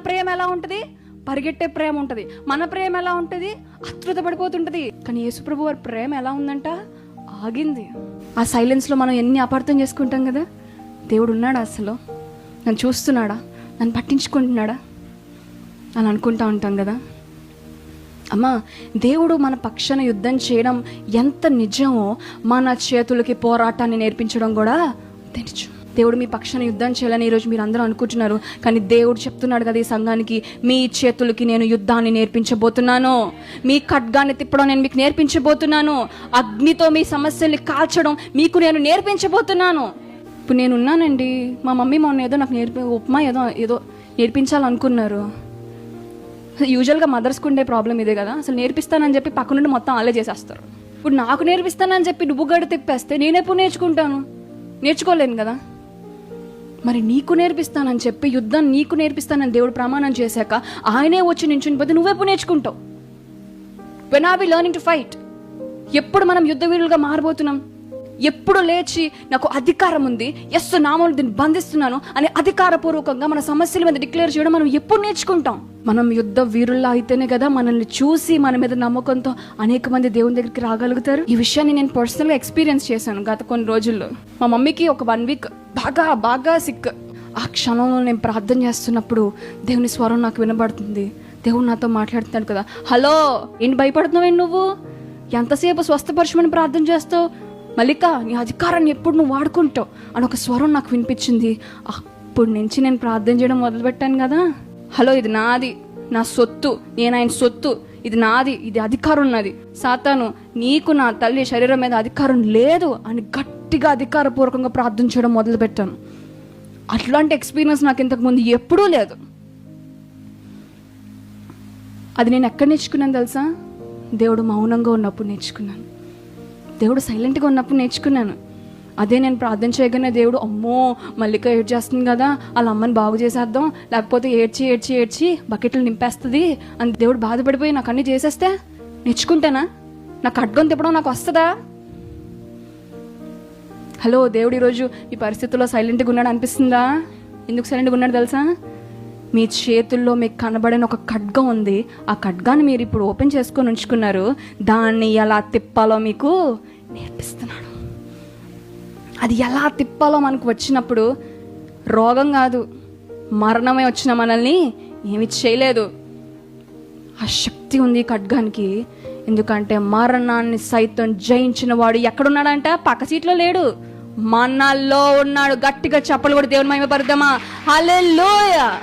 ప్రేమ ఎలా ఉంటుంది? పరిగెట్టే ప్రేమ ఉంటుంది. మన ప్రేమ ఎలా ఉంటుంది? అతృత పడిపోతుంటది. కానీ యేసుప్రభు వారి ప్రేమ ఎలా ఉందంట? ఆగింది. ఆ సైలెన్స్లో మనం ఎన్ని అపార్థం చేసుకుంటాం కదా? దేవుడు ఉన్నాడా అసలు? నన్ను చూస్తున్నాడా? నన్ను పట్టించుకుంటున్నాడా? అని అనుకుంటా ఉంటాం కదా? అమ్మా దేవుడు మన పక్షాన యుద్ధం చేయడం ఎంత నిజమో మన చేతులకి పోరాటాన్ని నేర్పించడం కూడా తెలుసు. దేవుడు మీ పక్షాన యుద్ధం చేయాలని ఈరోజు మీరు అందరూ అనుకుంటున్నారు. కానీ దేవుడు చెప్తున్నాడు కదా ఈ సంఘానికి మీ చేతులకి నేను యుద్ధాన్ని నేర్పించబోతున్నాను. మీ ఖడ్గాన్ని తిప్పడం నేను మీకు నేర్పించబోతున్నాను. అగ్నితో మీ సమస్యల్ని కాల్చడం మీకు నేను నేర్పించబోతున్నాను. ఇప్పుడు నేను ఉన్నానండి మా మమ్మీ మొన్న ఏదో నాకు నేర్పి ఉప్మా ఏదో ఏదో నేర్పించాలనుకున్నారు. యూజువల్గా మదర్స్కి ఉండే ప్రాబ్లం ఇదే కదా. అసలు నేర్పిస్తానని చెప్పి పక్క నుండి మొత్తం ఆలే చేసేస్తారు. ఇప్పుడు నాకు నేర్పిస్తానని చెప్పి నువ్వు గడి తిప్పేస్తే నేను ఎప్పుడు నేర్చుకుంటాను? నేర్చుకోలేను కదా. మరి నీకు నేర్పిస్తానని చెప్పి యుద్ధం నీకు నేర్పిస్తానని దేవుడు ప్రమాణం చేశాక ఆయనే వచ్చి నించుని పోతే నువ్వెప్పుడు నేర్చుకుంటావు? When are we learning to fight ఎప్పుడు మనం యుద్ధ వీరులుగా మారబోతున్నాం? ఎప్పుడు లేచి నాకు అధికారం ఉంది ఎస్ నామలు దీన్ని బంధిస్తున్నాను అని అధికారపూర్వకంగా మన సమస్యల మీద డిక్లేర్ చేయడం మనం ఎప్పుడు నేర్చుకుంటాం. మనం యుద్ధ వీరుల్లా అయితేనే కదా మనల్ని చూసి మన మీద నమ్మకంతో అనేక మంది దేవుని దగ్గరికి రాగలుగుతారు. ఈ విషయాన్ని నేను పర్సనల్గా ఎక్స్పీరియన్స్ చేశాను గత కొన్ని రోజుల్లో. మా మమ్మీకి ఒక వన్ వీక్ బాగా బాగా సిక్ ఆ క్షణంలో నేను ప్రార్థన చేస్తున్నప్పుడు దేవుని స్వరం నాకు వినబడుతుంది. దేవుడు నాతో మాట్లాడుతున్నాడు కదా హలో ఏంటి భయపడుతున్నావు నువ్వు? ఎంతసేపు స్వస్థపరచమని ప్రార్థన చేస్తావు? మల్లిక నీ అధికారాన్ని ఎప్పుడు నువ్వు వాడుకుంటావు? అని ఒక స్వరం నాకు వినిపించింది. అప్పుడు నుంచి నేను ప్రార్థన చేయడం మొదలుపెట్టాను కదా. హలో ఇది నాది. నా సొత్తు. నేను ఆయన సొత్తు. ఇది నాది. ఇది అధికారం ఉన్నది సాతాను నీకు నా తల్లి శరీరం మీద అధికారం లేదు అని గట్టిగా అధికారపూర్వకంగా ప్రార్థన చేయడం మొదలుపెట్టాను. అట్లాంటి ఎక్స్పీరియన్స్ నాకు ఇంతకు ముందు ఎప్పుడూ లేదు. అది నేను ఎక్కడ నేర్చుకున్నాను తెలుసా? దేవుడు మౌనంగా ఉన్నప్పుడు నేర్చుకున్నాను. దేవుడు సైలెంట్గా ఉన్నప్పుడు నేర్చుకున్నాను. అదే నేను ప్రార్థన చేయగానే దేవుడు అమ్మో మల్లిక ఏడ్ చేస్తుంది కదా వాళ్ళ అమ్మని బాగు చేసేద్దాం లేకపోతే ఏడ్చి ఏడ్చి ఏడ్చి బకెట్లు నింపేస్తుంది అని దేవుడు బాధపడిపోయి నాకు అన్ని చేసేస్తే నేర్చుకుంటానా? నాకు అడ్గం తిప్పడం నాకు వస్తుందా? హలో దేవుడు ఈరోజు ఈ పరిస్థితుల్లో సైలెంట్గా ఉన్నాడు అనిపిస్తుందా? ఎందుకు సైలెంట్గా ఉన్నాడు తెలుసా? మీ చేతుల్లో మీకు కనబడిన ఒక ఖడ్గం ఉంది. ఆ ఖడ్గాన్ని మీరు ఇప్పుడు ఓపెన్ చేసుకొని ఉంచుకున్నారు. దాన్ని ఎలా తిప్పాలో మీకు నేర్పిస్తున్నాడు. అది ఎలా తిప్పాలో మనకు వచ్చినప్పుడు రోగం కాదు. మరణమే వచ్చిన మనల్ని ఏమి చేయలేదు. ఆ శక్తి ఉంది ఖడ్గానికి. ఎందుకంటే మరణాన్ని సైతం జయించిన వాడు ఎక్కడున్నాడంట? పక్క సీట్లో లేడు. మనల్లో ఉన్నాడు. గట్టిగా చెప్పలు కూడా దేవుని మహిమ పరుద్దామా హల్లెలూయా!